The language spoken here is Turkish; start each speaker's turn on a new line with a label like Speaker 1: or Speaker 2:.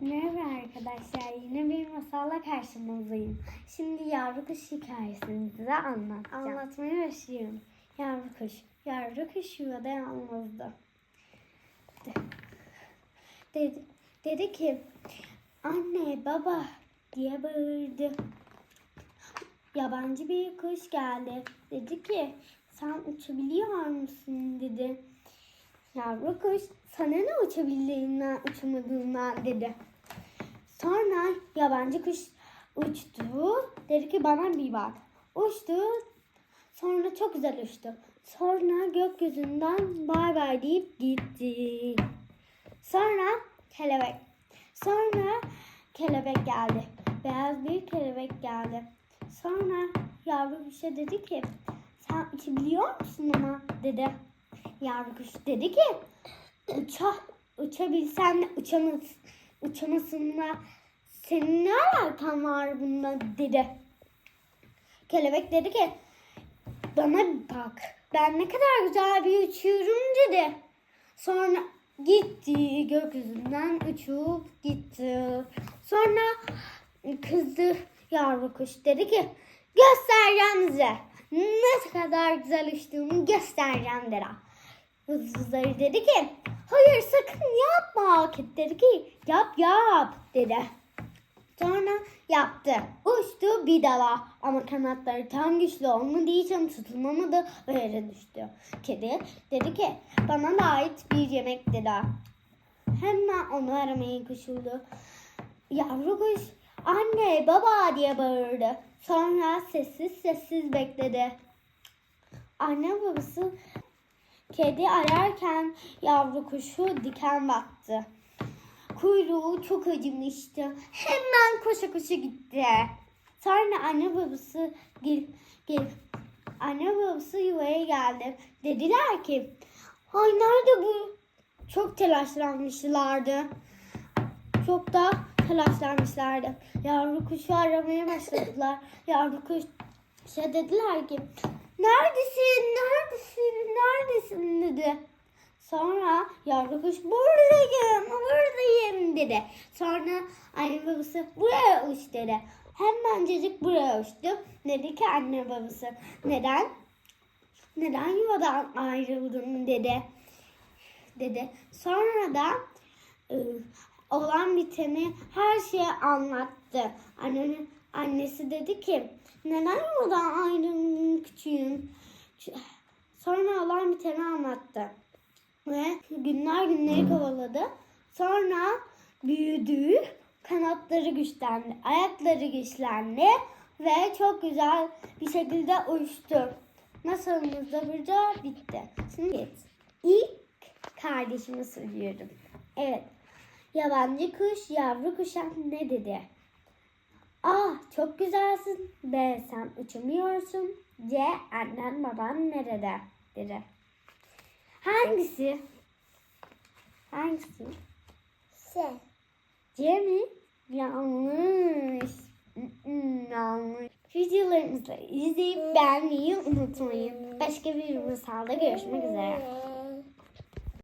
Speaker 1: Merhaba arkadaşlar. Yine bir masalla karşınızdayım. Şimdi yavru kuş hikayesini size anlatacağım. Anlatmaya başlıyorum. Yavru kuş. Yavru kuş yuvada yalnızdı. Dedi, dedi ki anne baba diye bağırdı. Yabancı bir kuş geldi. Dedi ki sen uçabiliyor musun dedi. Yavru kuş sana ne uçabildiğinden uçamadığından dedi. Sonra yabancı kuş uçtu. Dedi ki bana bir bak. Uçtu. Sonra çok güzel uçtu. Sonra gökyüzünden bay bay deyip gitti. Sonra kelebek. Sonra kelebek geldi. Beyaz bir kelebek geldi. Sonra yavru kuşa dedi ki sen uçabiliyor musun ama dedi. Yavru kuş dedi ki uça, uçabilsem de uçamaz, uçamasınla senin ne alakan var bunda dedi. Kelebek dedi ki bana bak ben ne kadar güzel bir uçuyorum dedi. Sonra gitti gökyüzünden uçup gitti. Sonra kızdı yavru kuş dedi ki göstereceğim size ne kadar güzel uçtuğumu göstereceğim dedi. Hızlıları dedi ki hayır sakın yapma. Dedi ki yap yap dedi. Sonra yaptı. Uçtu bir dala ama kanatları tam güçlü olmadığı için tutunamadı ve yere düştü. Kedi dedi ki bana da ait bir yemek dedi. Hemen onu aramaya koşuldu. Yavru kuş anne baba diye bağırdı. Sonra sessiz sessiz bekledi. Anne babası kedi ararken yavru kuşu diken battı. Kuyruğu çok acımıştı. Hemen koşa koşa gitti. Sonra anne babası gel, gel, anne babası yuvaya geldi. Dediler ki, ay nerede bu? Çok telaşlanmışlardı. Çok da telaşlanmışlardı. Yavru kuşu aramaya başladılar. Yavru kuşa dediler ki, neredesin, neredesin, neredesin dedi. Sonra yavru kuş buradayım, buradayım dedi. Sonra anne babası buraya uç dedi. Hemencecik buraya uçtu. Dedi ki anne babası neden? Neden yuvadan ayrıldın dedi. Dedi. Sonra da e, olan biteni her şeyi anlattı. Annenin annesi dedi ki neden yuvadan ayrıldın küçüğüm? Sonra olan biteni anlattı. Ve günler günleri kovaladı. Sonra büyüdü. Kanatları güçlendi. Ayakları güçlendi. Ve çok güzel bir şekilde uçtu. Masalımız da burada bitti. Şimdi ilk kardeşimi soruyorum. Evet. Yabancı kuş yavru kuşa ne dedi? A. Çok güzelsin. B. Sen uçamıyorsun. C. Annen baban nerede? Dedi. Hangisi? Hangisi?
Speaker 2: Se.
Speaker 1: C mi? Yanlış. Yanlış. Videolarımızı izleyip beğenmeyi unutmayın. Başka bir masalda görüşmek üzere.